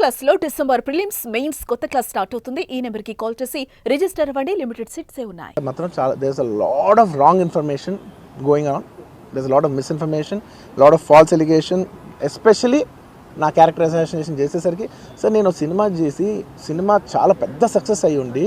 క్లాస్లో December prelims mains కొత్త class start అవుతుంది. ఈ నెంబర్కి కాల్ చేసి రిజిస్టర్ అవ్వండి. లిమిటెడ్ సీట్స్ ఉన్నాయి? మాత్రం చాలా there's a lot of wrong information going on there's lot of misinformation lot of false allegation especially నా క్యారెక్టర్ చేసేసరికి. సార్ నేను సినిమా చేసి సినిమా చాలా పెద్ద సక్సెస్ అయ్యి ఉండి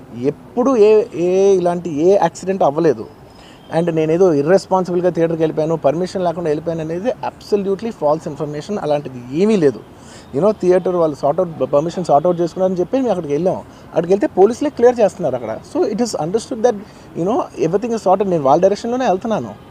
ఎప్పుడు ఏ ఏ ఇలాంటి ఏ యాక్సిడెంట్ అవ్వలేదు. అండ్ నేనేదో ఇర్రెస్పాన్సిబుల్గా థియేటర్కి వెళ్ళిపోయాను పర్మిషన్ లేకుండా వెళ్ళిపోయాను అనేది అబ్సల్యూట్లీ ఫాల్స్ ఇన్ఫర్మేషన్ అలాంటిది ఏమీ లేదు. యూనో థియేటర్ వాళ్ళు sort out permission sort out చేసుకున్నారని చెప్పి మేము అక్కడికి వెళ్ళాం. అక్కడికి వెళ్తే పోలీసులే క్లియర్ చేస్తున్నారు అక్కడ. So it is understood that you know everything is sorted నేను వాళ్ళ డైరెక్షన్లోనే వెళ్తున్నాను.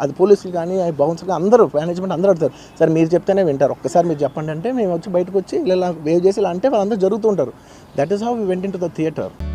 అది పోలీసులు కానీ బౌన్సర్ కానీ అందరూ మేనేజ్మెంట్ అందరూ అడుగుతారు. సార్ మీరు చెప్తేనే వింటారు. ఒక్కసారి మీరు చెప్పండి అంటే మేము వచ్చి బయటకు వచ్చి ఇలా వేవ్ చేసి ఇలా అంటే వాళ్ళందరూ జరుగుతుంటారు that is how we went into the theatre